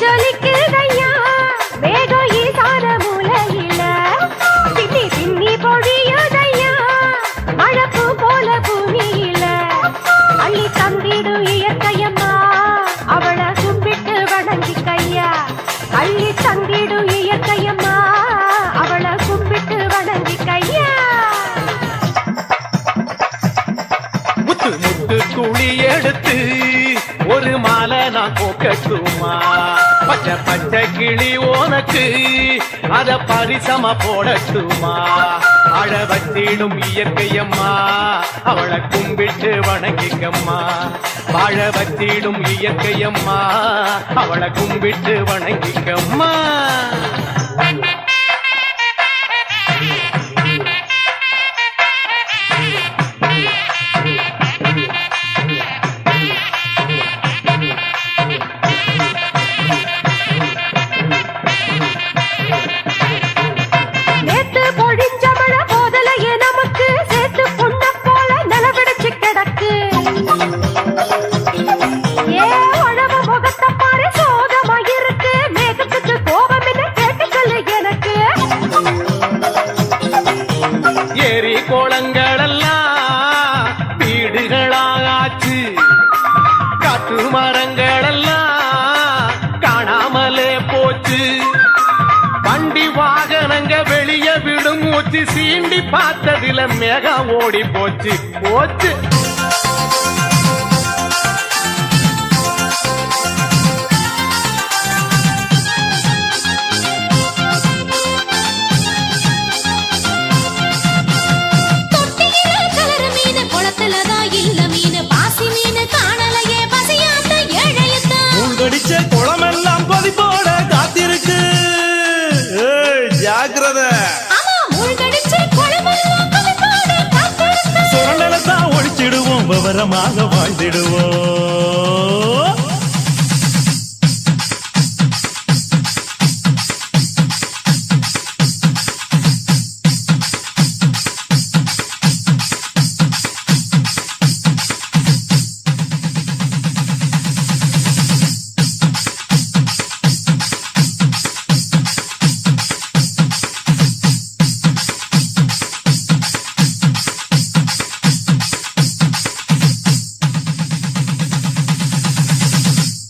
ஜொலிக்குதையா? வேகம் ஈசான மூலையில பின்னி பின்னி பொழியுதையா? மழப்பு போல பூமியில அள்ளி தந்திடும் இயற்கையம்மா. அவள கும்பிட்டு வணங்கிக்கையா? அள்ளி தந்திடும் இயற்கையம்மா. அவள கும்பிட்டு வணங்கிக்கையா? முத்து முத்து துளி எடுத்து ஒரு மாலை நான் போக்கட்டுமா? பச்சை பச்சை கிளி உனக்கு அத பரிசம போடட்டுமா? அழ வச்சிடும் இயற்கையம்மா அவளை கும்பிட்டு வணங்கிக்கம்மா. வாழ வச்சிடும் இயற்கையம்மா அவளை கும்பிட்டு வணங்கிக்கம்மா. ஏரி கோலங்களெல்லாம் வீடுகளாகாச்சு. காற்று மரங்களெல்லாம் காணாமலே போச்சு. வண்டி வாகனங்க வெளிய விடும் மூச்சு சீண்டி பார்த்ததில மேகம் ஓடி போச்சு. போச்சு. ஜாக்கிரதை ஆமா சுரண்டலத்தான் ஒழிச்சிடுவோம் விவரமாக வாழ்ந்திடுவோம்.